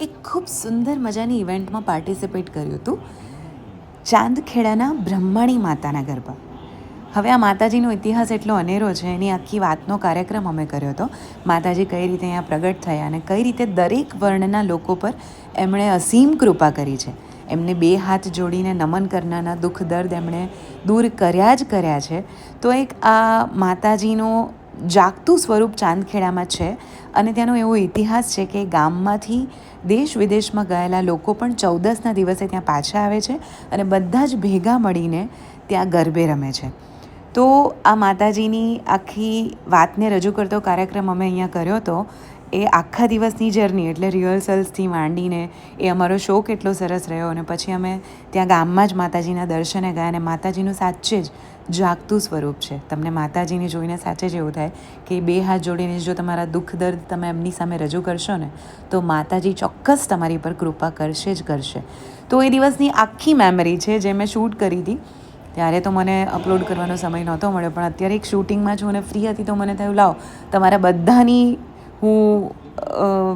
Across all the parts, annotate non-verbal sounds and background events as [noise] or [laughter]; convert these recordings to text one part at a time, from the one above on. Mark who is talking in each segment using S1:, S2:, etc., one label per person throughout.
S1: એક ખૂબ સુંદર મજાની ઇવેન્ટમાં પાર્ટિસિપેટ કર્યું હતું. ચાંદખેડાના બ્રહ્માણી માતાના ગરબા. હવે આ માતાજીનો ઇતિહાસ એટલો અનેરો છે, એની આખી વાતનો કાર્યક્રમ અમે કર્યો હતો. માતાજી કઈ રીતે અહીંયા પ્રગટ થયા અને કઈ રીતે દરેક વર્ણના લોકો પર એમણે અસીમ કૃપા કરી છે. એમને બે હાથ જોડીને નમન કરનારના દુઃખ દર્દ એમણે દૂર કર્યા જ કર્યા છે. તો એક આ માતાજીનો જાગતું સ્વરૂપ ચાંદખેડામાં છે અને ત્યાંનો એવો ઇતિહાસ છે કે ગામમાંથી દેશ વિદેશમાં ગયેલા લોકો પણ ચૌદસના દિવસે ત્યાં પાછા આવે છે અને બધા જ ભેગા મળીને ત્યાં ગરબે રમે છે. તો આ માતાજીની આખી વાતને રજૂ કરતો કાર્યક્રમ અમે અહીંયા કર્યો હતો. એ આખા દિવસની જર્ની એટલે રિહર્સલ્સથી માંડીને એ અમારો શો કેટલો સરસ રહ્યો અને પછી અમે ત્યાં ગામમાં જ માતાજીના દર્શને ગયા અને માતાજીનું સાચે જ જાગતું સ્વરૂપ છે. તમને માતાજીને જોઈને સાચે જ એવું થાય કે બે હાથ જોડીને જો તમારા દુઃખ દર્દ તમે એમની સામે રજૂ કરશો ને, તો માતાજી ચોક્કસ તમારી પર કૃપા કરશે જ કરશે. તો એ દિવસની આખી મેમરી છે જે મેં શૂટ કરી હતી, ત્યારે તો મને અપલોડ કરવાનો સમય નહોતો મળ્યો, પણ અત્યારે એક શૂટિંગમાં છું અને ફ્રી હતી તો મને થયું, લાવ, તમારા બધાની હું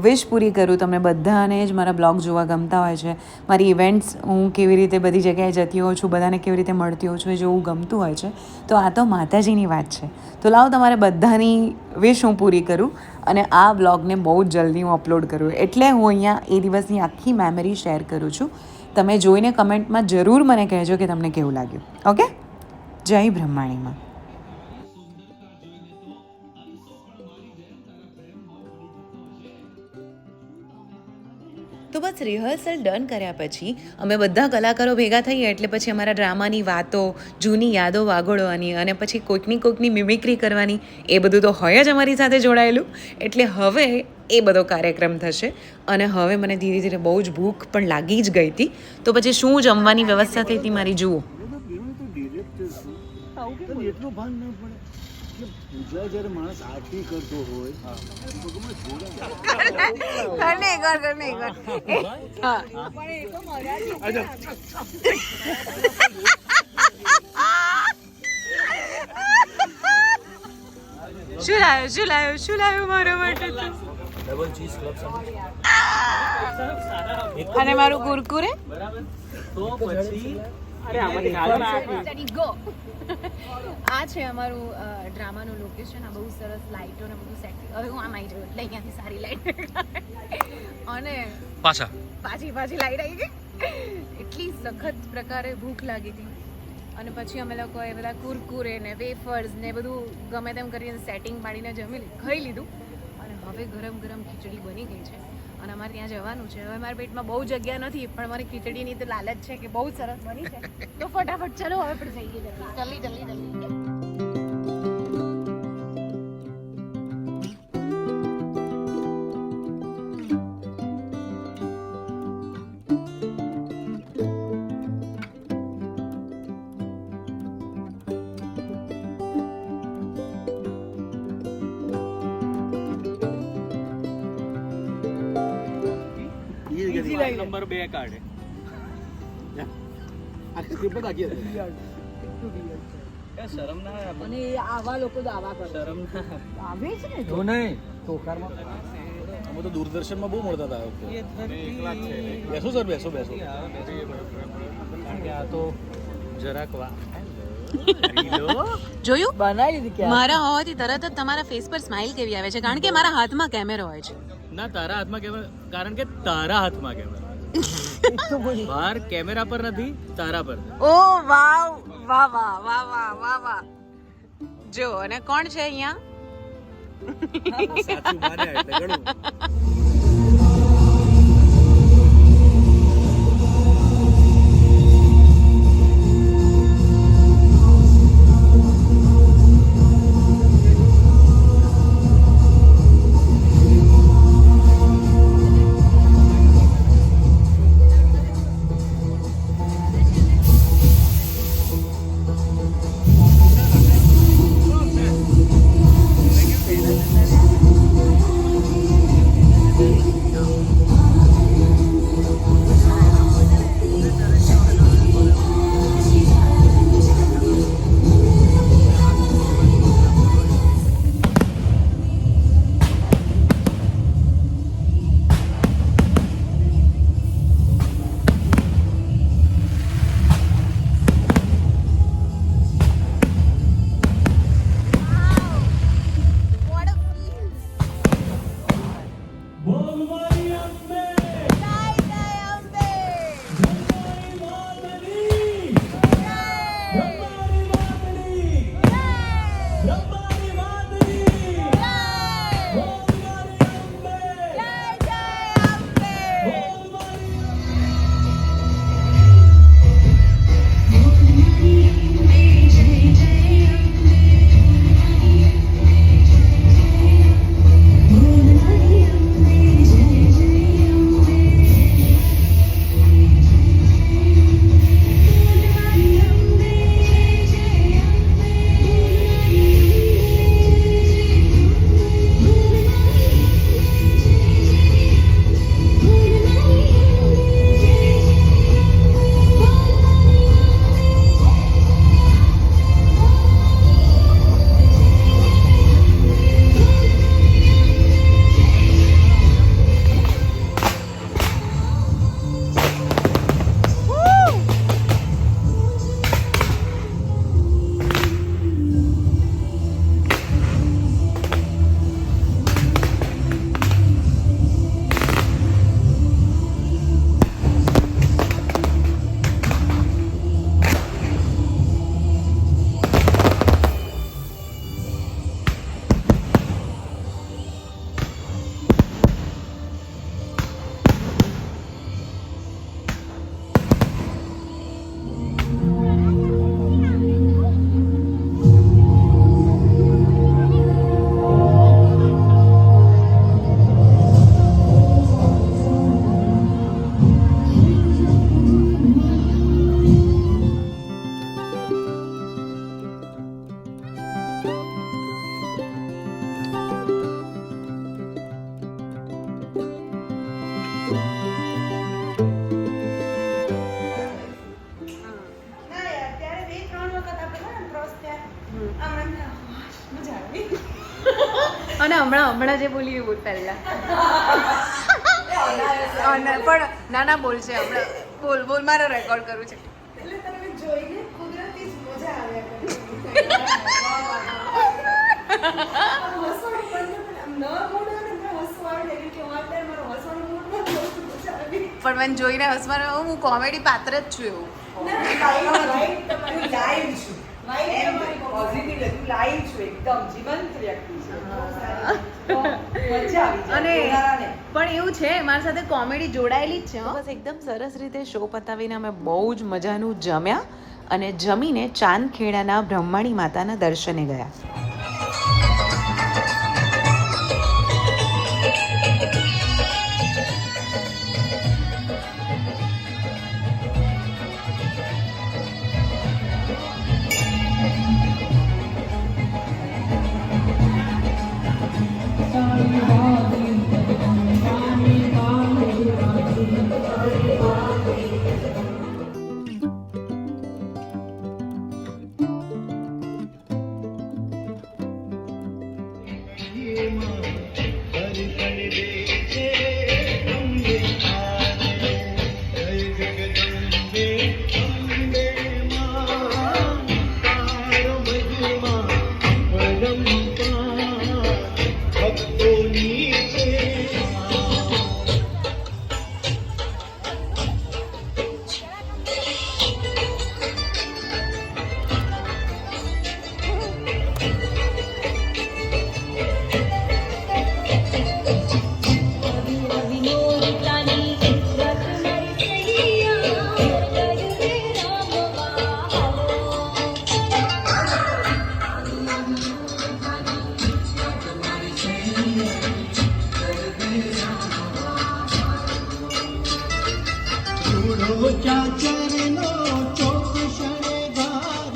S1: વિશ પૂરી કરું. તમને બધાને જ મારા બ્લોગ જોવા ગમતા હોય છે. મારી ઇવેન્ટ્સ હું કેવી રીતે બધી જગ્યાએ જતી હોઉં છું, બધાને કેવી રીતે મળતી હોઉં છું એ જોવું ગમતું હોય છે. તો આ તો માતાજીની વાત છે. તો લાવ તમારે બધાની વિશ હું પૂરી કરું અને આ બ્લોગને બહુ જ જલ્દી હું અપલોડ કરું. એટલે હું અહીંયા એ દિવસની આખી મેમરી શેર કરું છું. તમે જોઈને કમેન્ટમાં જરૂર મને કહેજો કે તમને કેવું લાગ્યું. ઓકે જય બ્રહ્માણીમાં. તો બસ રિહર્સલ ડન કર્યા પછી અમે બધા કલાકારો ભેગા થઈએ એટલે પછી અમારા ડ્રામાની વાતો જૂની યાદો વાગોળવાની અને પછી કોઈકની કોઈકની મિમિક્રી કરવાની એ બધું તો હોય જ અમારી સાથે જોડાયેલું. એટલે હવે એ બધો કાર્યક્રમ થશે અને હવે મને ધીરે ધીરે બહુ જ ભૂખ પણ લાગી જ ગઈ હતી. તો પછી શું જમવાની વ્યવસ્થા થઈ હતી મારી જુઓ.
S2: તને એટલું ભાન ન પડે કે પૂજા જ્યારે માણસ આરતી કરતો હોય ભગવાન જોડે
S3: કરને કર કરને કર હા. શું લાવ્યો શું લાવ્યો શું લાવ્યો મારા માટે તું? અને મારું કુરકુરે? આ છે અમારું ડ્રામાનું લોકેશન આ બહુ સરસ લાઇટો ને બધું સેટ હવે હું આમ આવી જાઉં એટલે અહીંયાથી સારી લાઈટ અને
S4: પાછા.
S3: પાછી પાછી લાઈટ આવી ગઈ. એટલી સખત પ્રકારે ભૂખ લાગી હતી. અને પછી અમે લોકોએ બધા કુરકુરે ને વેફર્સ ને બધું ગમે તેમ કરીને સેટિંગ પાડીને જમી ખાઈ લીધું. અને હવે ગરમ ગરમ ખીચડી બની ગઈ છે. અને અમારે ત્યાં જવાનું છે. હવે મારા પેટમાં બહુ જગ્યા નથી, પણ મને ખીચડીની તો લાલચ છે કે બહુ સરસ બની છે. તો ફટાફટ ચલો, હવે પણ જઈએ જલ્દી જલ્દી જલ્દી.
S4: નંબર બે કાઢે
S2: આખી સ્ક્રિપ્ટ આખી હતી.
S4: એ શરમ ના આવે
S5: અને આવા લોકો દાવા કરે.
S4: શરમ ના
S5: આવે. છે ને
S4: જો નહીં.
S2: ટોકારમાં અમે તો દૂરદર્શનમાં બહુ મળતા હતા. બેસો સર બેસો બેસો.
S4: કારણ કે આ તો જરાક વા
S1: જોયું?
S5: બનાવી દીધી
S1: મારા હોવાથી તરત જ તમારા ફેસ પર સ્માઇલ કેવી આવે છે? કારણ કે મારા હાથમાં કેમેરો હોય છે.
S4: ના તારા હાથમાં કેમેરા કારણ કે તારા હાથમાં કેમેરા [laughs] બહાર કેમેરા પર નથી તારા પર.
S1: ઓ વાવ વાહ વાહ વાહ વાહ વાહ વાહ. જો અને કોણ છે અહીંયા?
S3: અને હમણાં હમણાં જે બોલી એ બોલ પહેલા પણ ના ના બોલ છે હમણાં બોલ બોલ મારે રેકોર્ડ કરવું છે પણ મને જોઈને હસવાનું હું કોમેડી પાત્ર જ છું એવું [laughs] અને પણ એવું છે મારી સાથે કોમેડી જોડાયેલી જ છે
S1: બસ એકદમ સરસ રીતે શો પતાવીને અમે બહુ જ મજાનું જમ્યા અને જમીને ચાંદખેડાના બ્રહ્માણી માતાના દર્શને ગયા.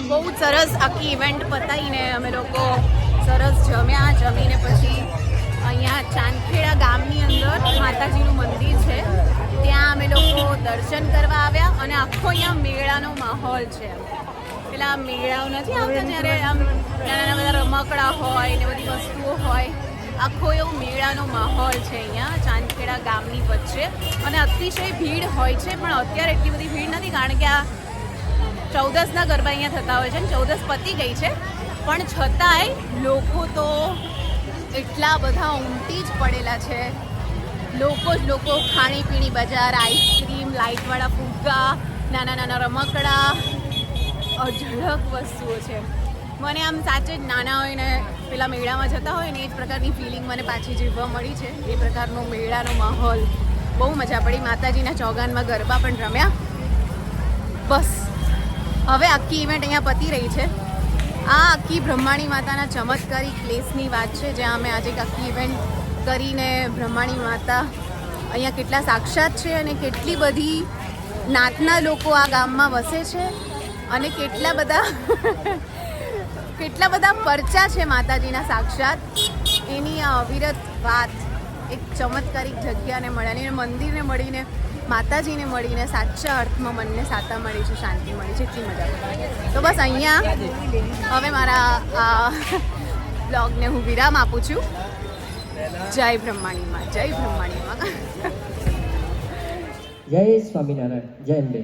S3: બહુ સરસ આખી ઇવેન્ટ પતાવીને અમે લોકો સરસ જમ્યા, જમીને પછી અહીંયા ચાંદખેડા ગામની અંદર માતાજીનું મંદિર છે. ત્યાં અમે લોકો દર્શન કરવા આવ્યા અને આખો અહીંયા મેળાનો માહોલ છે. પેલા મેળાઓ નથી આવતા જ્યારે આમ નાના નાના બધા રમકડા હોય ને બધી વસ્તુઓ હોય. આખો એવો મેળાનો માહોલ છે અહીંયા, ચાંદખેડા ગામની વચ્ચે. અને અતિશય ભીડ હોય છે, પણ અત્યારે એટલી બધી ભીડ નથી, કારણ કે આ ચૌદસના ગરબા અહીંયા થતા હોય છે અને ચૌદસ પતી ગઈ છે. પણ છતાંય લોકો તો એટલા બધા ઉમટી જ પડેલા છે. લોકો જ લોકો ખાણીપીણી બજાર, આઈસ્ક્રીમ, લાઇટવાળા ફુગ્ગા, નાના નાના રમકડા, અઢળક વસ્તુઓ છે. મને આમ સાચે જ નાના હોય ને પેલા મેળામાં જતા હોય ને એ જ પ્રકારની ફિલિંગ મને પાછી જીવવા મળી છે. એ પ્રકારનો મેળાનો માહોલ. બહુ મજા પડી. માતાજીના ચોગાનમાં ગરબા પણ રમ્યા. બસ. હવે આખી ઇવેન્ટ અહીંયા પતી રહી છે. આ આખી બ્રહ્માણી માતાના ચમત્કારિક પ્લેસની વાત છે, જ્યાં અમે આજે એક આખી ઇવેન્ટ કરીને બ્રહ્માણી માતા અહીંયા કેટલા સાક્ષાત છે અને કેટલી બધી નાતના લોકો આ ગામમાં વસે છે અને કેટલા બધા કેટલા બધા પરચા છે માતાજીના સાક્ષાત? એની આ અવિરત વાત એક ચમત્કારિક જગ્યાને મળ્યાની મંદિરને મળીને, માતાજીને મળીને સાચા અર્થમાં મનને સાતા મળી છે, શાંતિ મળી છે, એટલી મજા તો બસ અહીંયા, હવે મારા આ બ્લોગને હું વિરામ આપું છું. જય બ્રહ્માણીમાં જય બ્રહ્માણીમાં.
S6: જય સ્વામિનારાયણ, જય અંબે.